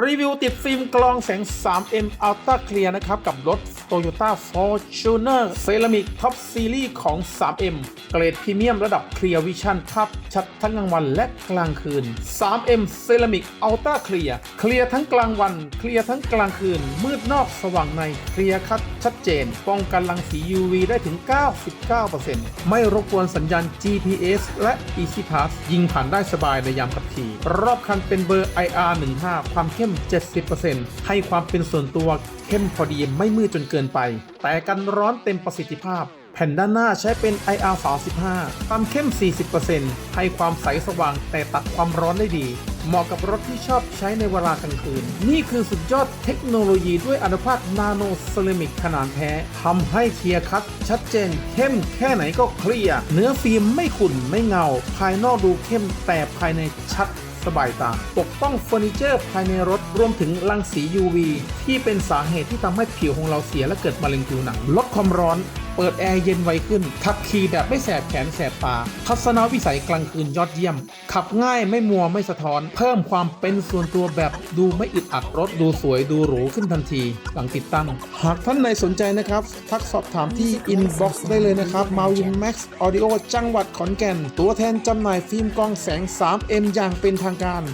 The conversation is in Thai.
รีวิวติดฟิล์มกลองแสง 3M Ultra Clear นะครับ กับรถ Toyota Fortuner Ceramic Top Series ของ 3M เกรดพรีเมียมระดับ Clear Vision ภาพชัดทั้งกลางวันและกลางคืน 3M Ceramic Ultra Clear เคลียร์ทั้งกลางวัน เคลียร์ทั้งกลางคืน มืดนอกสว่างใน เคลียร์คัดชัดเจน ป้องกันรังสี UV ได้ถึง 99%ไม่รบกวนสัญญาณ GPS และ Easy Pass ยิงผ่านได้สบายในยามขับขี่ รอบคันเป็นเบอร์ IR 15 ความเข้ม 70%ให้ความเป็นส่วนตัวเข้มพอดีไม่มืดจนเกินไป แต่กันร้อนเต็มประสิทธิภาพ แผ่นด้านหน้าใช้เป็น IR 35ความเข้ม 40%ให้ความใสสว่างแต่ตัดความร้อนได้ดี เหมาะกับรถที่ชอบใช้ในเวลากลางคืน นี่คือสุดยอดเทคโนโลยีด้วยอนุภาคนาโนเซรามิกขนาดแท้ทำให้เคลียร์คัดชัดเจน เข้มแค่ไหนก็เคลียร์เนื้อฟิล์มไม่ขุ่นไม่เงา ภายนอกดูเข้มแต่ภายในชัด สบายตา ปกป้องเฟอร์นิเจอร์ภายในรถรวมถึงรังสี UV ที่เป็นสาเหตุที่ทำให้ผิวของเราเสียและเกิดมะเร็งผิวหนัง ลดความร้อน เปิดแอร์เย็นไวขึ้น ขับขี่แบบไม่แสบแขนแสบตาทัศนวิสัยกลางคืนยอดเยี่ยม ขับง่ายไม่มัวไม่สะท้อน เพิ่มความเป็นส่วนตัวแบบดูไม่อึดอัดรถดูสวยดูหรูขึ้นทันที หลังติดตั้ง หากท่านใดสนใจนะครับ ทักสอบถามที่ inbox ได้เลยนะครับมาวิน Max Audio จังหวัดขอนแก่น ตัวแทนจำหน่ายฟิล์มกล้องแสง 3M อย่างเป็นทางการ